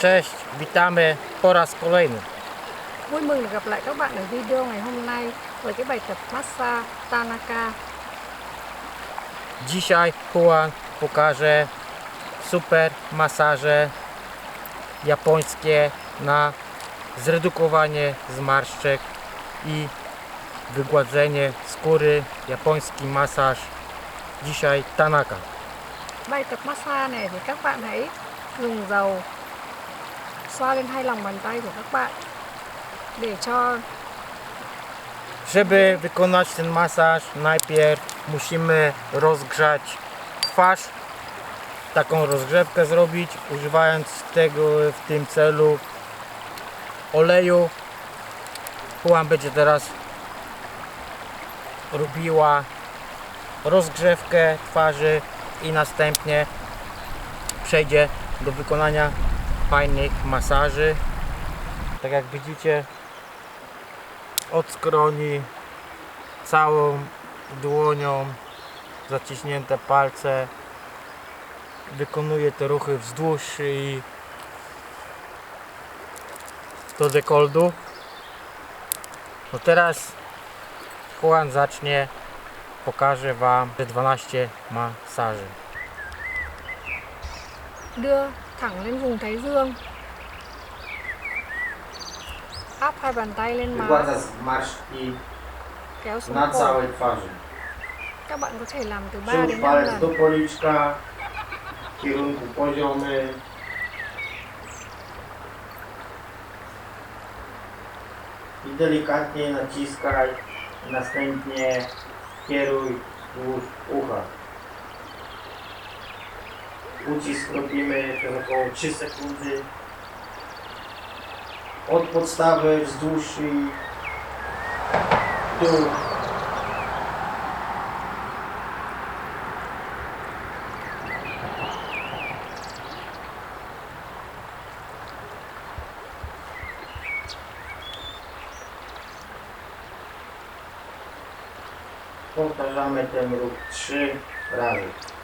Cześć, witamy po raz kolejny. Vui mừng gặp lại các bạn ở video ngày hôm nay với cái bài tập massage Tanaka. Dzisiaj Juan pokaże super masaże japońskie na zredukowanie zmarszczek i wygładzenie skóry. Japoński masaż. Dzisiaj Tanaka. Bài tập massage này thì các bạn hãy dùng dầu xoa lên hai lòng bàn tay của các bạn để cho Żeby wykonać ten masaż, najpierw musimy rozgrzać twarz. Taką rozgrzewkę zrobić, używając tego w tym celu oleju. Juan będzie teraz robiła rozgrzewkę twarzy i następnie przejdzie do wykonania fajnych masaży. Tak jak widzicie, od skroni całą dłonią zaciśnięte palce. Wykonuje te ruchy wzdłuż i do dekoldu. No teraz Juan zacznie pokaże wam te 12 masaży. Đưa thẳng lên vùng thái dương. Áp hai bàn tay lên má, kéo xuống cổ. Các bạn có thể làm từ 3 Przyłóż đến 5 palec do lần. policzka w kierunku poziomy. I delikatnie naciskaj, następnie kieruj wzdłuż ucha. Ucisk robimy około 3 sekundy. Od podstawy wzdłuż i dół. Powtarzamy ten ruch trzy razy.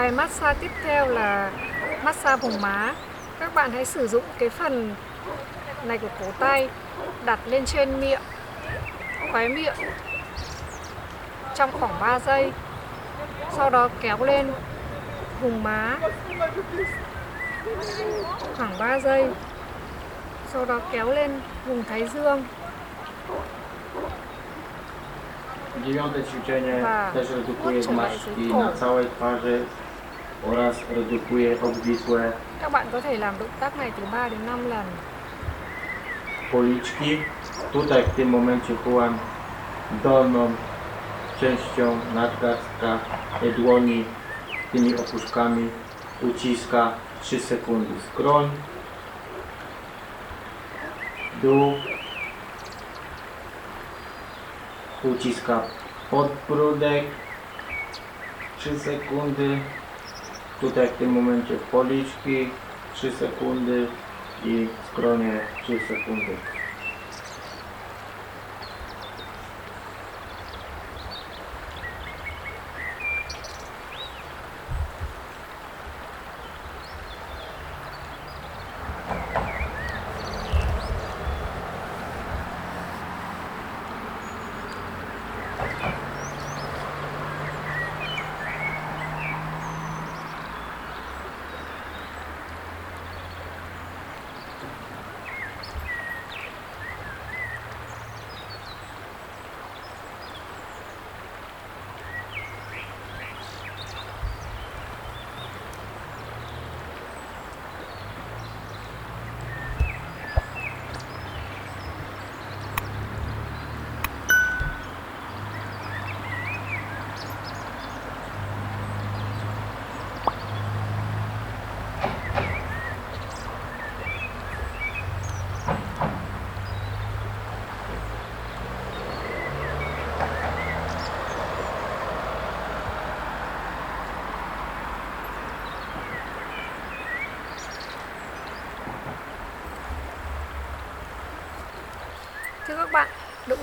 Bài massage tiếp theo là massage vùng má. Các bạn hãy sử dụng cái phần này của cổ tay đặt lên trên miệng, khóe miệng trong khoảng 3 giây. Sau đó kéo lên vùng má khoảng 3 giây. Sau đó kéo lên vùng thái dương Dziewiąte ćwiczenie Dwa. też redukuje Odczuwaj zmarszczki sobie na koło. całej twarzy oraz redukuje obwisłe Các bạn có thể làm động tác này từ 3 đến 5 lần. policzki. Tutaj w tym momencie Juan dolną częścią nadgarstka dłoni. Tymi opuszkami uciska 3 sekundy skroń, dół, uciska podbródek. 3 sekundy, tutaj w tym momencie policzki 3 sekundy i skronie 3 sekundy.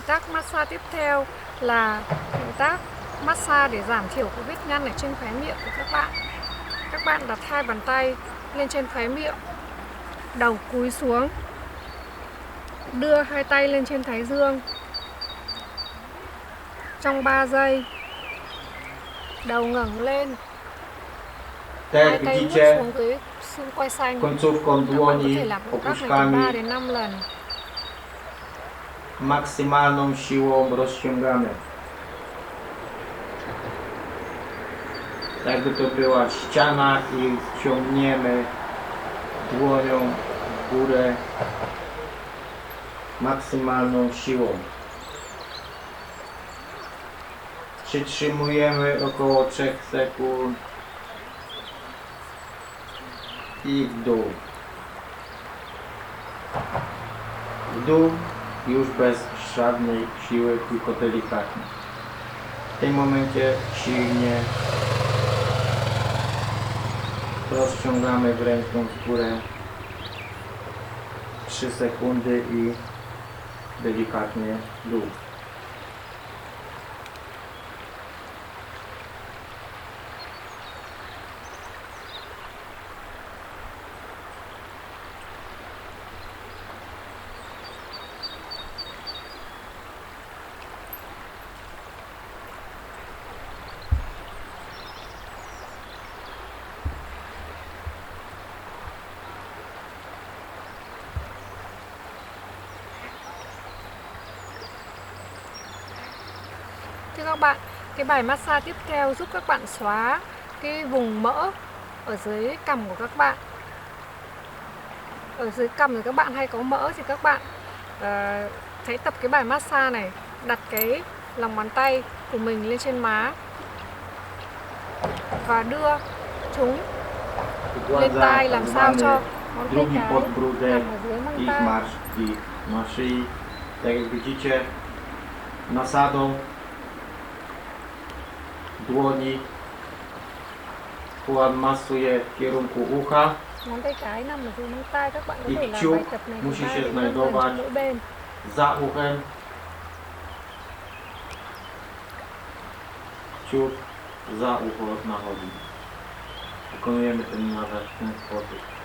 Tác massage tiếp theo là động tác massage để giảm thiểu cái vết nhăn ở trên khóe miệng của các bạn. Các bạn đặt hai bàn tay lên trên khóe miệng đầu cúi xuống đưa hai tay lên trên thái dương. Trong 3 giây đầu ngẩng lên hai tay vuốt xuống dưới xung quanh xanh. Các bạn có thể làm động tác này từ 3 opuszkami đến 5 lần maksymalną siłą rozciągamy. Tak jakby to była ściana i ciągniemy dłonią w górę maksymalną siłą. Przytrzymujemy około 3 sekund i w dół. W dół już bez żadnej siły, tylko delikatnie. W tym momencie silnie rozciągamy w ręką w górę 3 sekundy i delikatnie dół. Các bạn, cái bài massage tiếp theo giúp các bạn xóa cái vùng mỡ ở dưới cằm của các bạn. Ở dưới cằm thì các bạn hay có mỡ thì các bạn ờ, hãy tập cái bài massage này, đặt cái lòng bàn tay của mình lên trên má và đưa chúng lên tai làm sao cho ngón tay cái nằm ở dưới mang i tay. zmarszczki na szyi. Tak jak widzicie, nasadą dłoni Juan masuje w kierunku ucha Ngón tay cái nằm ở dưới mang tay các bạn có I thể làm kciuk bài tập này từ musi ba się đến znajdować cho mỗi bên. za uchem ciut za ucho nachodzi. Wykonujemy ten masaż w ten sposób.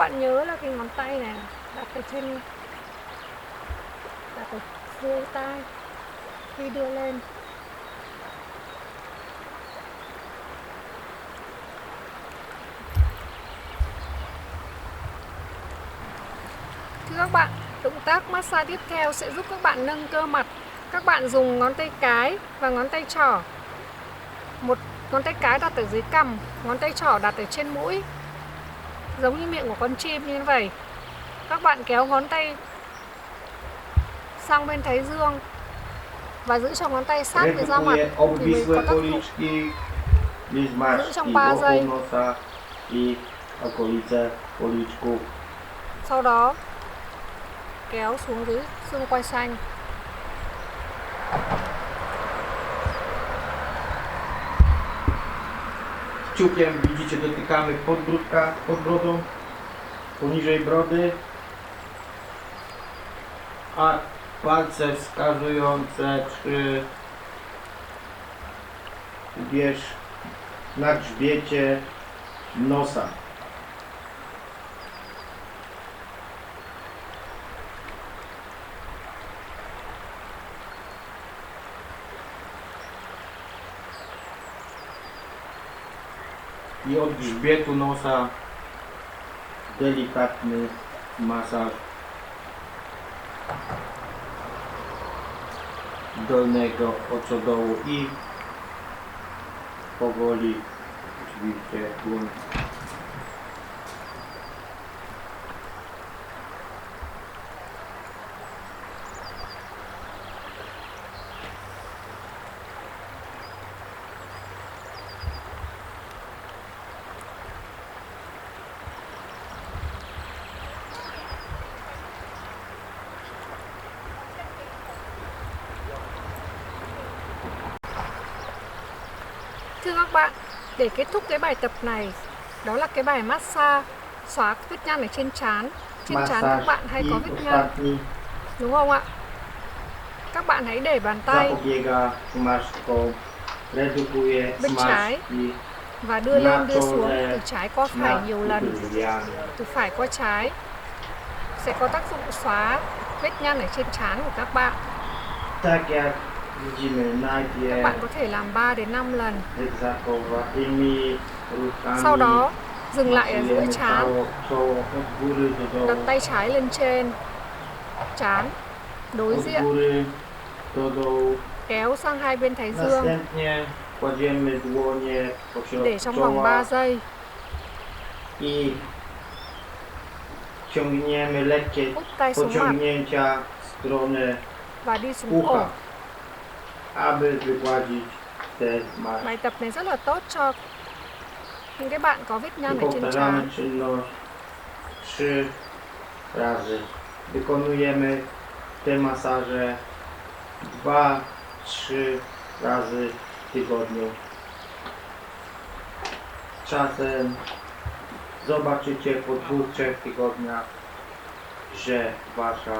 Bạn nhớ là cái ngón tay này đặt ở trên đặt ở dưới tay khi đưa lên Thưa các bạn, động tác massage tiếp theo sẽ giúp các bạn nâng cơ mặt. Các bạn dùng ngón tay cái và ngón tay trỏ. Một ngón tay cái đặt ở dưới cằm, ngón tay trỏ đặt ở trên mũi giống như miệng của con chim như vậy các bạn kéo ngón tay sang bên thái dương và giữ cho ngón tay sát với da mặt thì obwisłe có tác dụng. Giữ trong ba wokół giây. sau đó kéo xuống dưới xương quai xanh. Kciukiem widzicie dotykamy podbródka, pod brodą, poniżej brody, a palce wskazujące przy wierzch na grzbiecie nosa. I od grzbietu nosa. Delikatny masaż dolnego oczodołu i powoli oczywiście dłoń để kết thúc cái bài tập này, đó là cái bài massage xóa vết nhăn ở trên trán. Trên trán các bạn hay có vết nhăn, đúng không ạ? Các bạn hãy để bàn tay. Bên trái. và đưa lên đưa xuống. từ trái qua phải nhiều lần, từ phải qua trái. Sẽ có tác dụng xóa vết nhăn ở trên trán của các bạn. Tak jak widzimy, Các najpierw bạn có thể làm 3 đến 5 lần. egzakowatymi ruchami Sau đó dừng lại ở giữa masujemy trán, czoło, czoło od góry do đặt dołu, tay trái lên trên trán, đối od diện, góry do dołu. kéo sang hai bên thái dương Następnie kładziemy dłonie pośrodku để trong vòng czoła 3 giây. i ciągniemy lekkie Úp tay xuống mặt pociągnięcia w stronę và đi xuống cổ. ucha, aby wygładzić te zmarszczki. Bài tập này rất là tốt cho những cái bạn có vết I nhăn ở trên powtarzamy trán. czynność trzy razy. Wykonujemy te masaże dwa, trzy razy w tygodniu. Czasem zobaczycie po dwóch, trzech tygodniach, że wasza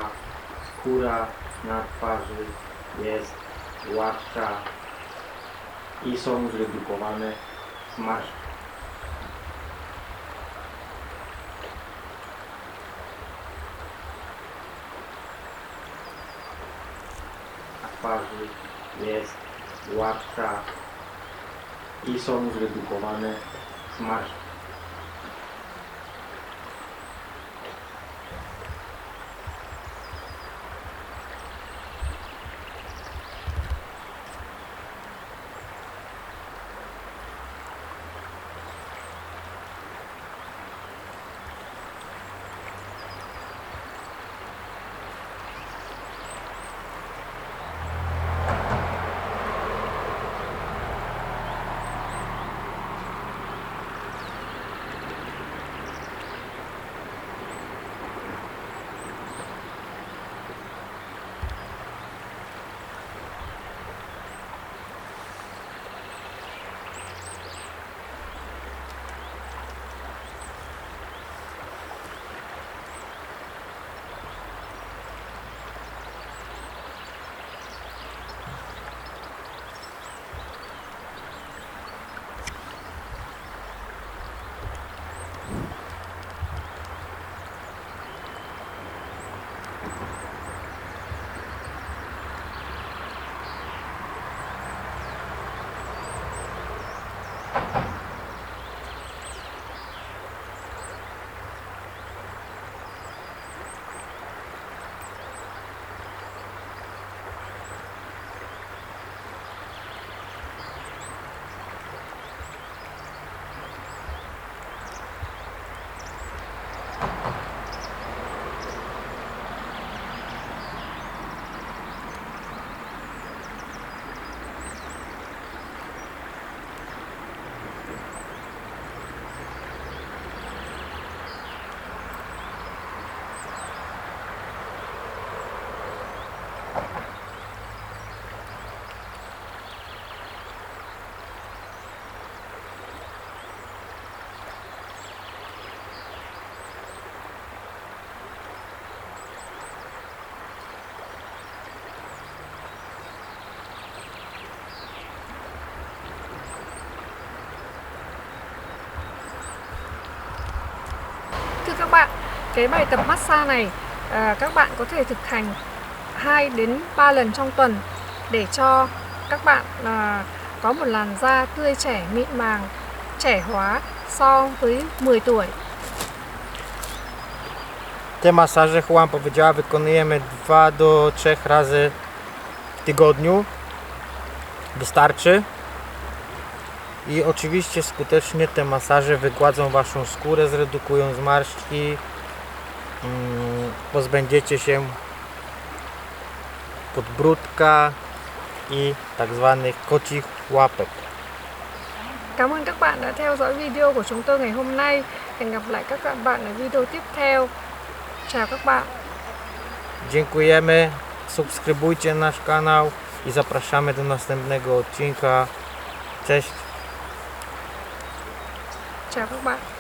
skóra na twarzy jest gładka i są zredukowane zmarszczki. na twarzy jest gładka i są zredukowane zmarszczki. Cái bài tập massage này à, các bạn có thể thực hành 2 đến 3 lần trong tuần để cho các bạn à, có một làn da tươi trẻ mịn màng, trẻ hóa so với 10 tuổi. Te masaże Juan powiedziała wykonujemy 2 do 3 razy w tygodniu. Wystarczy. I oczywiście skutecznie te masaże wygładzą Waszą skórę, zredukują zmarszczki, pozbędziecie się podbródka i tak zwanych kocich łapek. Cảm ơn các bạn đã theo dõi video của chúng tôi ngày hôm nay. Hẹn gặp lại các bạn ở video tiếp theo. Chào các bạn. Dziękujemy, subskrybujcie nasz kanał i zapraszamy do następnego odcinka. Cześć! Chào các bạn.